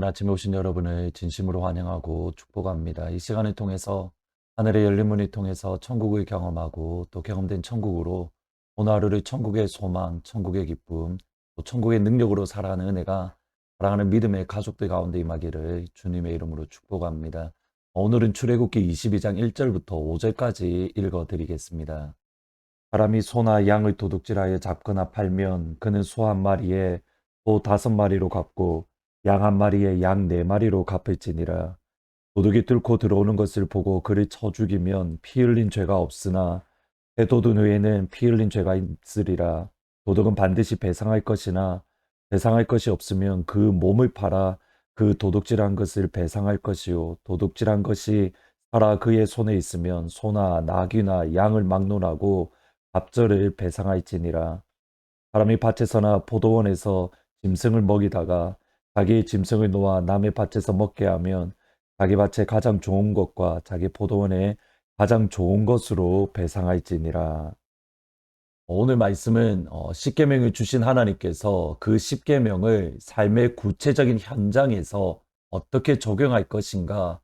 여는 아침에 오신 여러분을 진심으로 환영하고 축복합니다. 이 시간을 통해서 하늘의 열린 문을 통해서 천국을 경험하고 또 경험된 천국으로 오늘 하루를 천국의 소망, 천국의 기쁨, 또 천국의 능력으로 살아가는 은혜가 사랑하는 믿음의 가족들 가운데 임하기를 주님의 이름으로 축복합니다. 오늘은 출애굽기 22장 1절부터 5절까지 읽어드리겠습니다. 사람이 소나 양을 도둑질하여 잡거나 팔면 그는 소 한 마리에 소 다섯 마리로 갚고 양 한 마리에 양 네 마리로 갚을지니라. 도둑이 뚫고 들어오는 것을 보고 그를 쳐 죽이면 피 흘린 죄가 없으나 대도둑 외에는 피 흘린 죄가 있으리라. 도둑은 반드시 배상할 것이나 배상할 것이 없으면 그 몸을 팔아 그 도둑질한 것을 배상할 것이요 도둑질한 것이 살아 그의 손에 있으면 소나 나귀나 양을 막론하고 갑절을 배상할지니라. 사람이 밭에서나 포도원에서 짐승을 먹이다가 자기의 짐승을 놓아 남의 밭에서 먹게 하면 자기 밭에 가장 좋은 것과 자기 포도원에 가장 좋은 것으로 배상할지니라. 오늘 말씀은 어, 십계명을 주신 하나님께서 그 십계명을 삶의 구체적인 현장에서 어떻게 적용할 것인가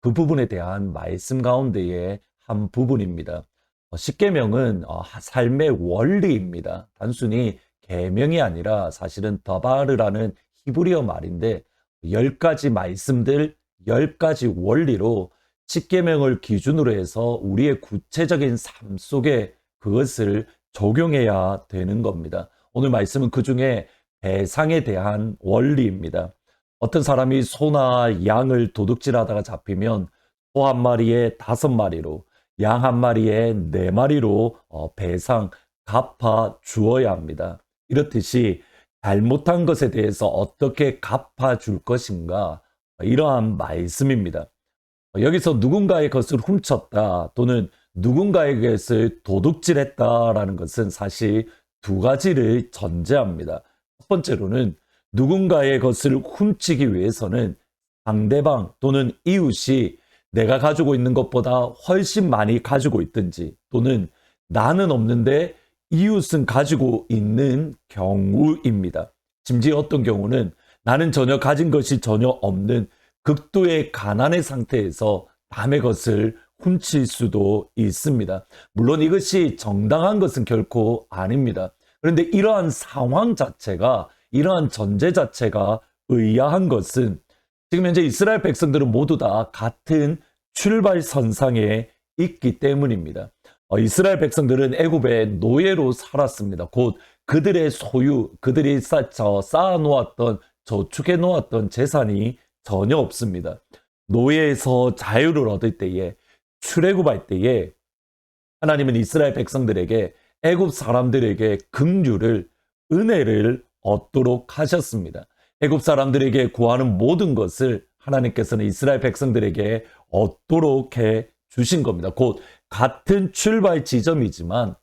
그 부분에 대한 말씀 가운데의 한 부분입니다. 어, 십계명은 어, 삶의 원리입니다. 단순히 계명이 아니라 사실은 더바르라는 히브리어 말인데 열 가지 말씀들, 열 가지 원리로 십계명을 기준으로 해서 우리의 구체적인 삶 속에 그것을 적용해야 되는 겁니다. 오늘 말씀은 그 중에 배상에 대한 원리입니다. 어떤 사람이 소나 양을 도둑질하다가 잡히면 소 한 마리에 다섯 마리로, 양 한 마리에 네 마리로 어, 배상, 갚아 주어야 합니다. 이렇듯이 잘못한 것에 대해서 어떻게 갚아 줄 것인가, 이러한 말씀입니다. 여기서 누군가의 것을 훔쳤다 또는 누군가의 것을 도둑질했다라는 것은 사실 두 가지를 전제합니다. 첫 번째로는 누군가의 것을 훔치기 위해서는 상대방 또는 이웃이 내가 가지고 있는 것보다 훨씬 많이 가지고 있든지 또는 나는 없는데 이웃은 가지고 있는 경우입니다. 심지어 어떤 경우는 나는 전혀 가진 것이 전혀 없는 극도의 가난의 상태에서 남의 것을 훔칠 수도 있습니다. 물론 이것이 정당한 것은 결코 아닙니다. 그런데 이러한 상황 자체가, 이러한 전제 자체가 의아한 것은 지금 현재 이스라엘 백성들은 모두 다 같은 출발선상에 있기 때문입니다. 어, 이스라엘 백성들은 애굽의 노예로 살았습니다. 곧 그들의 소유, 그들이 쌓, 저, 쌓아놓았던, 저축해 놓았던 재산이 전혀 없습니다. 노예에서 자유를 얻을 때에 출애굽할 때에 하나님은 이스라엘 백성들에게 애굽 사람들에게 긍휼을 은혜를 얻도록 하셨습니다. 애굽 사람들에게 구하는 모든 것을 하나님께서는 이스라엘 백성들에게 얻도록 해 주신 겁니다. 곧 같은 출발 지점이지만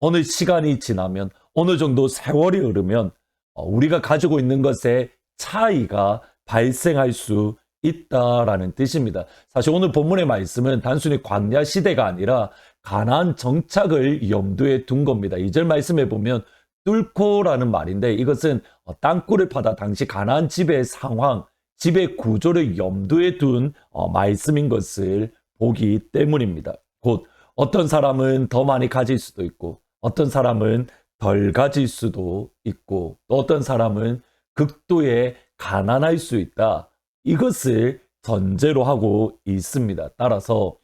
어느 시간이 지나면 어느 정도 세월이 흐르면 어, 우리가 가지고 있는 것에 차이가 발생할 수 있다라는 뜻입니다. 사실 오늘 본문의 말씀은 단순히 광야 시대가 아니라 가나안 정착을 염두에 둔 겁니다. 이 절 말씀에 보면 뚫고라는 말인데 이것은 어, 땅굴을 파다 당시 가나안 집의 상황, 집의 구조를 염두에 둔 어, 말씀인 것을 보기 때문입니다. 곧 어떤 사람은 더 많이 가질 수도 있고 어떤 사람은 덜 가질 수도 있고 또 어떤 사람은 극도의 가난할 수 있다. 이것을 전제로 하고 있습니다. 따라서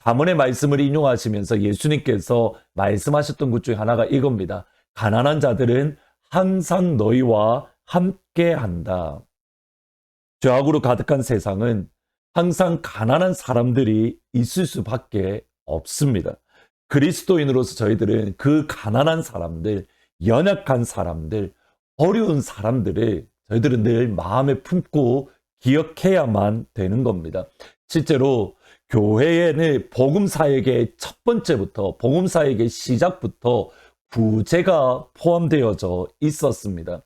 가문의 말씀을 인용하시면서 예수님께서 말씀하셨던 것 중에 하나가 이겁니다. 가난한 자들은 항상 너희와 함께 한다. 죄악으로 가득한 세상은 항상 가난한 사람들이 있을 수밖에 없습니다. 그리스도인으로서 저희들은 그 가난한 사람들, 연약한 사람들, 어려운 사람들을 저희들은 늘 마음에 품고 기억해야만 되는 겁니다. 실제로 교회에는 복음사역의 첫 번째부터 복음사역의 시작부터 구제가 포함되어져 있었습니다.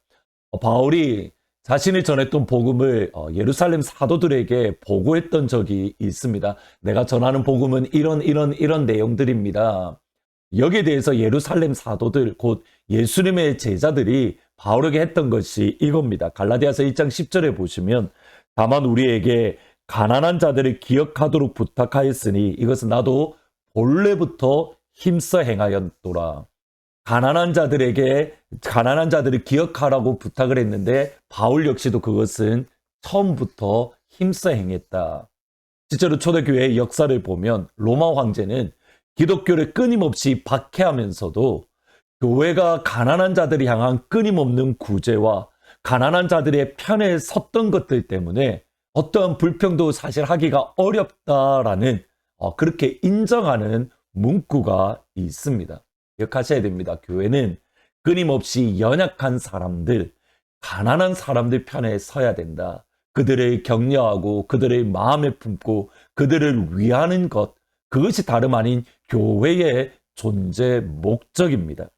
어, 바울이 자신이 전했던 복음을 어, 예루살렘 사도들에게 보고했던 적이 있습니다. 내가 전하는 복음은 이런 이런 이런 내용들입니다. 여기에 대해서 예루살렘 사도들 곧 예수님의 제자들이 바울에게 했던 것이 이겁니다. 갈라디아서 1장 10절에 보시면 다만 우리에게 가난한 자들을 기억하도록 부탁하였으니 이것은 나도 본래부터 힘써 행하였도라. 가난한 자들에게 가난한 자들을 기억하라고 부탁을 했는데 바울 역시도 그것은 처음부터 힘써 행했다. 실제로 초대교회의 역사를 보면 로마 황제는 기독교를 끊임없이 박해하면서도 교회가 가난한 자들을 향한 끊임없는 구제와 가난한 자들의 편에 섰던 것들 때문에 어떠한 불평도 사실 하기가 어렵다라는 어, 그렇게 인정하는 문구가 있습니다. 기억하셔야 됩니다. 교회는 끊임없이 연약한 사람들, 가난한 사람들 편에 서야 된다. 그들을 격려하고 그들의 마음에 품고 그들을 위하는 것, 그것이 다름 아닌 교회의 존재 목적입니다.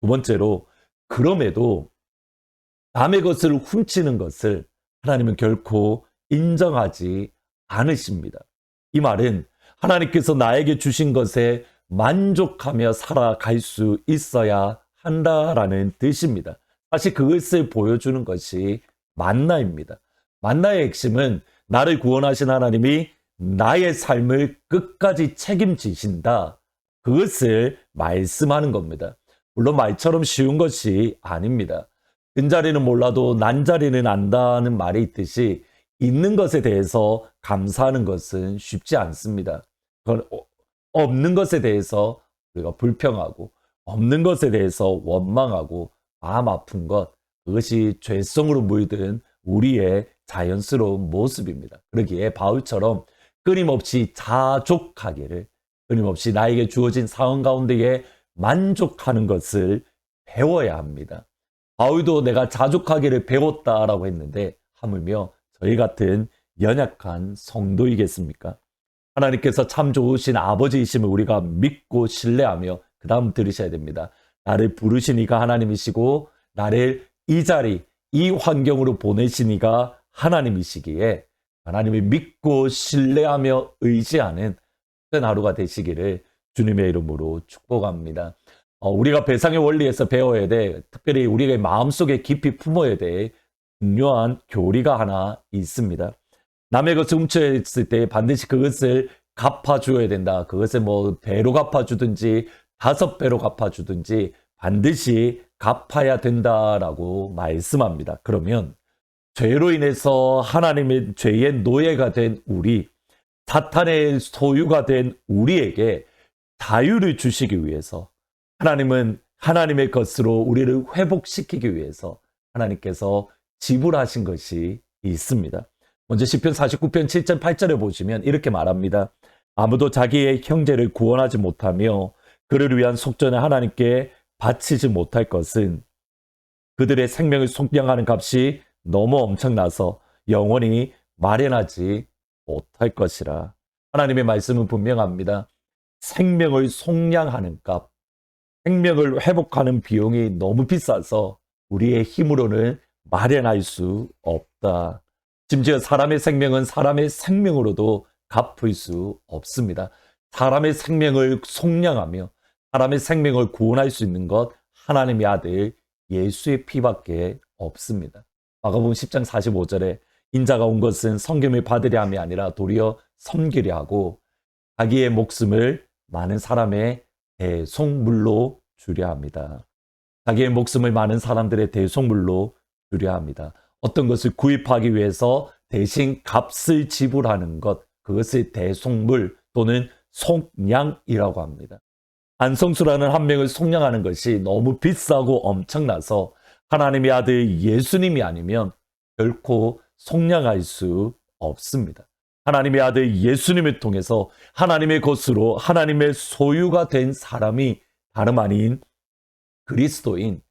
두 번째로, 그럼에도 남의 것을 훔치는 것을 하나님은 결코 인정하지 않으십니다. 이 말은 하나님께서 나에게 주신 것에 만족하며 살아갈 수 있어야 한다라는 뜻입니다. 사실 그것을 보여주는 것이 만나입니다. 만나의 핵심은 나를 구원하신 하나님이 나의 삶을 끝까지 책임지신다. 그것을 말씀하는 겁니다. 물론 말처럼 쉬운 것이 아닙니다. 뜬자리는 몰라도 난자리는 안다는 말이 있듯이 있는 것에 대해서 감사하는 것은 쉽지 않습니다. 그건 어, 없는 것에 대해서 우리가 불평하고 없는 것에 대해서 원망하고 마음 아픈 것 그것이 죄성으로 물든 우리의 자연스러운 모습입니다. 그러기에 바울처럼 끊임없이 자족하기를 끊임없이 나에게 주어진 상황 가운데에 만족하는 것을 배워야 합니다. 바울도 내가 자족하기를 배웠다라고 했는데 하물며 저희 같은 연약한 성도이겠습니까? 하나님께서 참 좋으신 아버지이심을 우리가 믿고 신뢰하며 그 다음 들으셔야 됩니다. 나를 부르신 이가 하나님이시고 나를 이 자리, 이 환경으로 보내신 이가 하나님이시기에 하나님을 믿고 신뢰하며 의지하는 그런 하루가 되시기를 주님의 이름으로 축복합니다. 어, 우리가 배상의 원리에서 배워야 돼, 특별히 우리의 마음속에 깊이 품어야 돼 중요한 교리가 하나 있습니다. 남의 것을 훔쳐했을 때 반드시 그것을 갚아줘야 된다. 그것을 뭐 배로 갚아주든지 다섯 배로 갚아주든지 반드시 갚아야 된다라고 말씀합니다. 그러면 죄로 인해서 하나님의 죄의 노예가 된 우리, 사탄의 소유가 된 우리에게 자유를 주시기 위해서 하나님은 하나님의 것으로 우리를 회복시키기 위해서 하나님께서 지불하신 것이 있습니다. 먼저 시편 49편 7절 8절에 보시면 이렇게 말합니다. 아무도 자기의 형제를 구원하지 못하며 그를 위한 속전을 하나님께 바치지 못할 것은 그들의 생명을 속량하는 값이 너무 엄청나서 영원히 마련하지 못할 것이라. 하나님의 말씀은 분명합니다. 생명을 속량하는 값, 생명을 회복하는 비용이 너무 비싸서 우리의 힘으로는 마련할 수 없다. 심지어 사람의 생명은 사람의 생명으로도 갚을 수 없습니다. 사람의 생명을 속량하며 사람의 생명을 구원할 수 있는 것 하나님의 아들 예수의 피밖에 없습니다. 마가복음 10장 45절에 인자가 온 것은 성김을 받으려 함이 아니라 도리어 섬기려 하고 자기의 목숨을 많은 사람의 대속물로 주려 합니다. 자기의 목숨을 많은 사람들의 대속물로 주려 합니다. 어떤 것을 구입하기 위해서 대신 값을 지불하는 것, 그것을 대속물 또는 속량이라고 합니다. 안성수라는 한 명을 속량하는 것이 너무 비싸고 엄청나서 하나님의 아들 예수님이 아니면 결코 속량할 수 없습니다. 하나님의 아들 예수님을 통해서 하나님의 것으로 하나님의 소유가 된 사람이 다름 아닌 그리스도인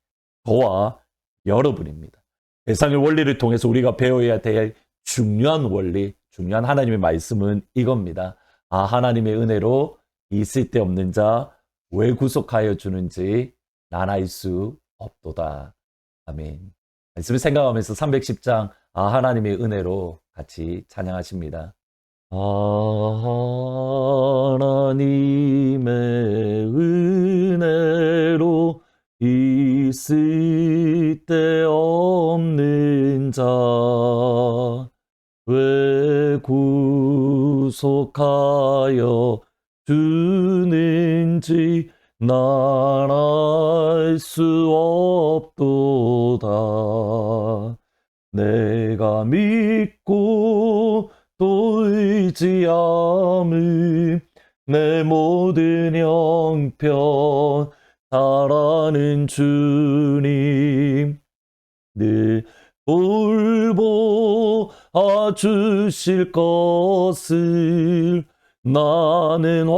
저와 여러분입니다. 세상의 원리를 통해서 우리가 배워야 될 중요한 원리, 중요한 하나님의 말씀은 이겁니다. 아, 하나님의 은혜로 있을 데 없는 자 왜 구속하여 주는지 나나일 수 없도다. 아멘. 말씀을 생각하면서 310장 아, 하나님의 은혜로 같이 찬양하십니다. 하나님의 은혜로 이 쓸데없는 자 왜 구속하여 주는지 난알수 없도다. 내가 믿고 또 의지함은 내 모든 형편 잘하는 주님 늘 돌보아 주실 것을 나는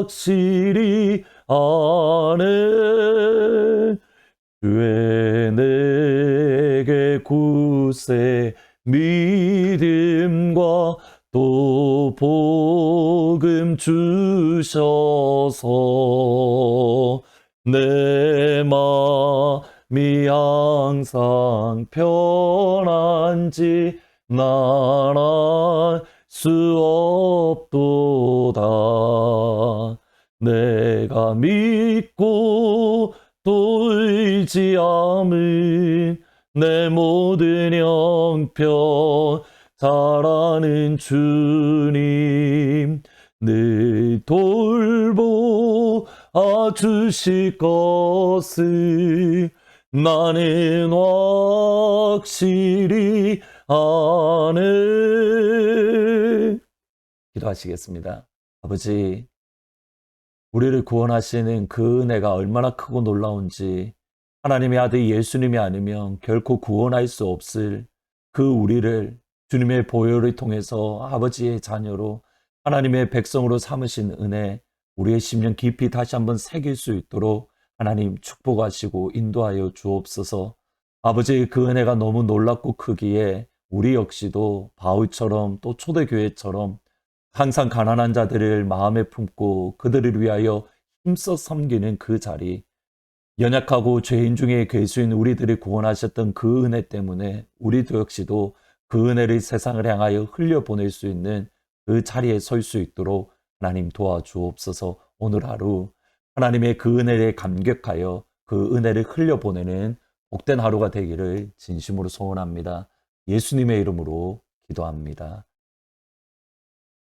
확실히 아네 주의 내게 굳세 믿음과 또 복음 주셔서 내 마음이 항상 편한지 난알수 없도다. 내가 믿고 또 의지함은 내 모든 형편 잘하는 주님 늘 돌보아 주실 것을 나는 확실히 아네 기도하시겠습니다. 아버지 우리를 구원하시는 그 은혜가 얼마나 크고 놀라운지 하나님의 아들 예수님이 아니면 결코 구원할 수 없을 그 우리를 주님의 보혈을 통해서 아버지의 자녀로 하나님의 백성으로 삼으신 은혜 우리의 심령 깊이 다시 한번 새길 수 있도록 하나님 축복하시고 인도하여 주옵소서. 아버지의 그 은혜가 너무 놀랍고 크기에 우리 역시도 바울처럼 또 초대교회처럼 항상 가난한 자들을 마음에 품고 그들을 위하여 힘써 섬기는 그 자리, 연약하고 죄인 중에 괴수인 우리들을 구원하셨던 그 은혜 때문에 우리도 역시도 그 은혜를 세상을 향하여 흘려보낼 수 있는 그 자리에 설 수 있도록 하나님 도와주옵소서 오늘 하루 하나님의 그 은혜에 감격하여 그 은혜를 흘려보내는 복된 하루가 되기를 진심으로 소원합니다. 예수님의 이름으로 기도합니다.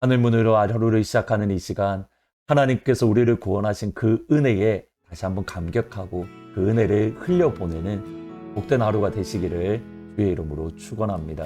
하늘 문으로 하루를 시작하는 이 시간 하나님께서 우리를 구원하신 그 은혜에 다시 한번 감격하고 그 은혜를 흘려보내는 복된 하루가 되시기를 주의 이름으로 축원합니다.